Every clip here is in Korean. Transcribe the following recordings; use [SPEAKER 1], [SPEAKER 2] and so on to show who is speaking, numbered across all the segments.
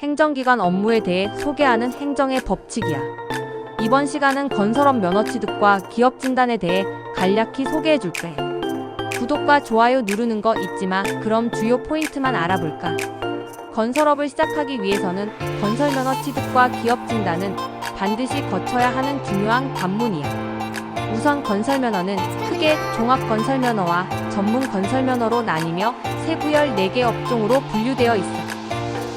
[SPEAKER 1] 행정기관 업무에 대해 소개하는 행정의 법칙이야. 이번 시간은 건설업 면허 취득과 기업 진단에 대해 간략히 소개해 줄게. 구독과 좋아요 누르는 거 잊지 마. 그럼 주요 포인트만 알아볼까? 건설업을 시작하기 위해서는 건설 면허 취득과 기업 진단은 반드시 거쳐야 하는 중요한 관문이야. 우선 건설 면허는 크게 종합 건설 면허와 전문 건설 면허로 나뉘며 세부열 4개 업종으로 분류되어 있어.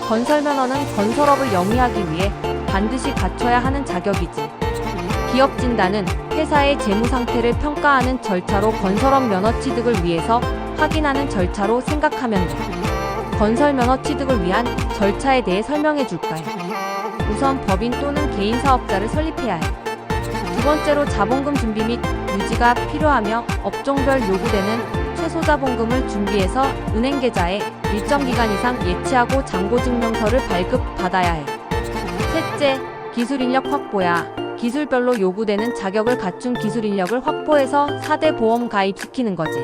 [SPEAKER 1] 건설 면허는 건설업을 영위하기 위해 반드시 갖춰야 하는 자격이지. 기업 진단은 회사의 재무 상태를 평가하는 절차로 건설업 면허 취득을 위해서 확인하는 절차로 생각하면 돼. 건설 면허 취득을 위한 절차에 대해 설명해 줄까 요? 우선 법인 또는 개인 사업자를 설립해야 해. 두 번째로 자본금 준비 및 유지가 필요하며 업종별 요구되는 최소 자본금을 준비해서 은행 계좌에 일정 기간 이상 예치하고 잔고 증명서를 발급받아야 해. 셋째, 기술 인력 확보야. 기술별로 요구되는 자격을 갖춘 기술 인력을 확보해서 4대 보험 가입시키는 거지.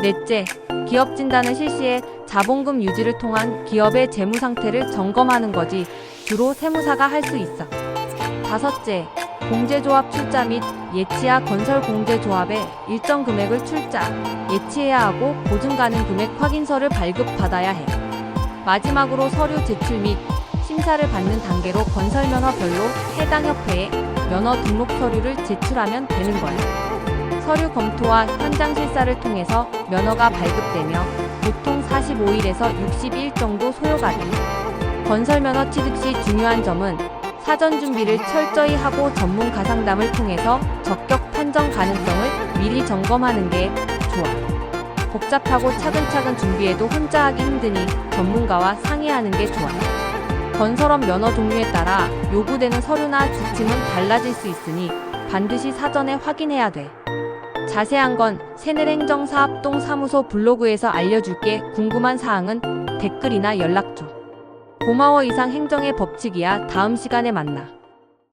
[SPEAKER 1] 넷째, 기업 진단을 실시해 자본금 유지를 통한 기업의 재무 상태를 점검하는 거지. 주로 세무사가 할 수 있어. 다섯째, 공제조합 출자 및 예치야 건설 공제조합에 일정 금액을 출자, 예치해야 하고 보증 가능 금액 확인서를 발급받아야 해. 마지막으로 서류 제출 및 심사를 받는 단계로 건설 면허별로 해당 협회에 면허 등록 서류를 제출하면 되는 거야. 서류 검토와 현장 실사를 통해서 면허가 발급되며 보통 45일에서 60일 정도 소요가 돼. 건설 면허 취득 시 중요한 점은 사전 준비를 철저히 하고 전문 가 상담을 통해서 적격 판정 가능성을 미리 점검하는 게 좋아. 복잡하고 차근차근 준비해도 혼자 하기 힘드니 전문가와 상의하는 게 좋아. 건설업 면허 종류에 따라 요구되는 서류나 지침은 달라질 수 있으니 반드시 사전에 확인해야 돼. 자세한 건 새늘행정사업동 사무소 블로그에서 알려줄게. 궁금한 사항은 댓글이나 연락 줘. 고마워 이상 행정의 법칙이야. 다음 시간에 만나.